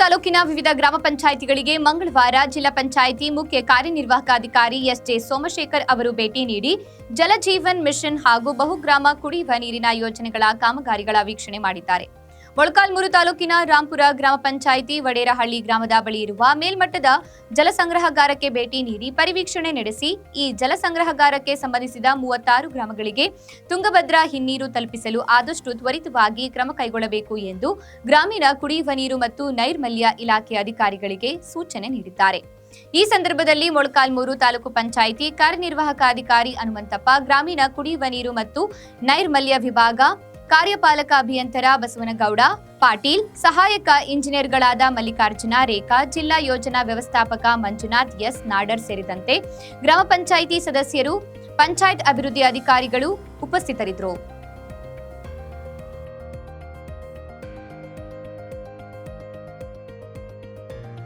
ತಾಲೂಕಿನ ವಿವಿಧ ಗ್ರಾಮ ಪಂಚಾಯಿತಿಗಳಿಗೆ ಮಂಗಳವಾರ ಜಿಲ್ಲಾ ಪಂಚಾಯಿತಿ ಮುಖ್ಯ ಕಾರ್ಯನಿರ್ವಾಹಕ ಎಸ್ ಜೆ ಸೋಮಶೇಖರ್ ಅವರು ಭೇಟಿ ನೀಡಿ ಜಲಜೀವನ್ ಮಿಷನ್ ಹಾಗೂ ಬಹುಗ್ರಾಮ ಕುಡಿಯುವ ನೀರಿನ ಯೋಜನೆಗಳ ಕಾಮಗಾರಿಗಳ ವೀಕ್ಷಣೆ ಮಾಡಿದ್ದಾರೆ. ಮೊಳಕಾಲ್ಮೂರು ತಾಲೂಕಿನ ರಾಂಪುರ ಗ್ರಾಮ ಪಂಚಾಯಿತಿ ವಡೇರಹಳ್ಳಿ ಗ್ರಾಮದ ಬಳಿ ಇರುವ ಮೇಲ್ಮಟ್ಟದ ಜಲಸಂಗ್ರಹಗಾರಕ್ಕೆ ಭೇಟಿ ನೀಡಿ ಪರಿವೀಕ್ಷಣೆ ನಡೆಸಿ ಈ ಜಲಸಂಗ್ರಹಗಾರಕ್ಕೆ ಸಂಬಂಧಿಸಿದ ಮೂವತ್ತಾರು ಗ್ರಾಮಗಳಿಗೆ ತುಂಗಭದ್ರಾ ಹಿನ್ನೀರು ತಲುಪಿಸಲು ಆದಷ್ಟು ತ್ವರಿತವಾಗಿ ಕ್ರಮ ಕೈಗೊಳ್ಳಬೇಕು ಎಂದು ಗ್ರಾಮೀಣ ಕುಡಿಯುವ ನೀರು ಮತ್ತು ನೈರ್ಮಲ್ಯ ಇಲಾಖೆ ಅಧಿಕಾರಿಗಳಿಗೆ ಸೂಚನೆ ನೀಡಿದ್ದಾರೆ. ಈ ಸಂದರ್ಭದಲ್ಲಿ ಮೊಳಕಾಲ್ಮೂರು ತಾಲೂಕು ಪಂಚಾಯಿತಿ ಕಾರ್ಯನಿರ್ವಾಹಕ ಅಧಿಕಾರಿ ಹನುಮಂತಪ್ಪ, ಗ್ರಾಮೀಣ ಕುಡಿಯುವ ನೀರು ಮತ್ತು ನೈರ್ಮಲ್ಯ ವಿಭಾಗ ಕಾರ್ಯಪಾಲಕ ಅಭಿಯಂತರ ಬಸವನಗೌಡ, ಪಾಟೀಲ್, ಸಹಾಯಕ ಇಂಜಿನಿಯರ್ಗಳಾದ ಮಲ್ಲಿಕಾರ್ಜುನ, ರೇಖಾ, ಜಿಲ್ಲಾ ಯೋಜನಾ ವ್ಯವಸ್ಥಾಪಕ ಮಂಜುನಾಥ್, ಎಸ್ ನಾಡರ್ ಸೇರಿದಂತೆ ಗ್ರಾಮ ಪಂಚಾಯಿತಿ ಸದಸ್ಯರು, ಪಂಚಾಯತ್ ಅಭಿವೃದ್ಧಿ ಅಧಿಕಾರಿಗಳು ಉಪಸ್ಥಿತರಿದ್ದರು.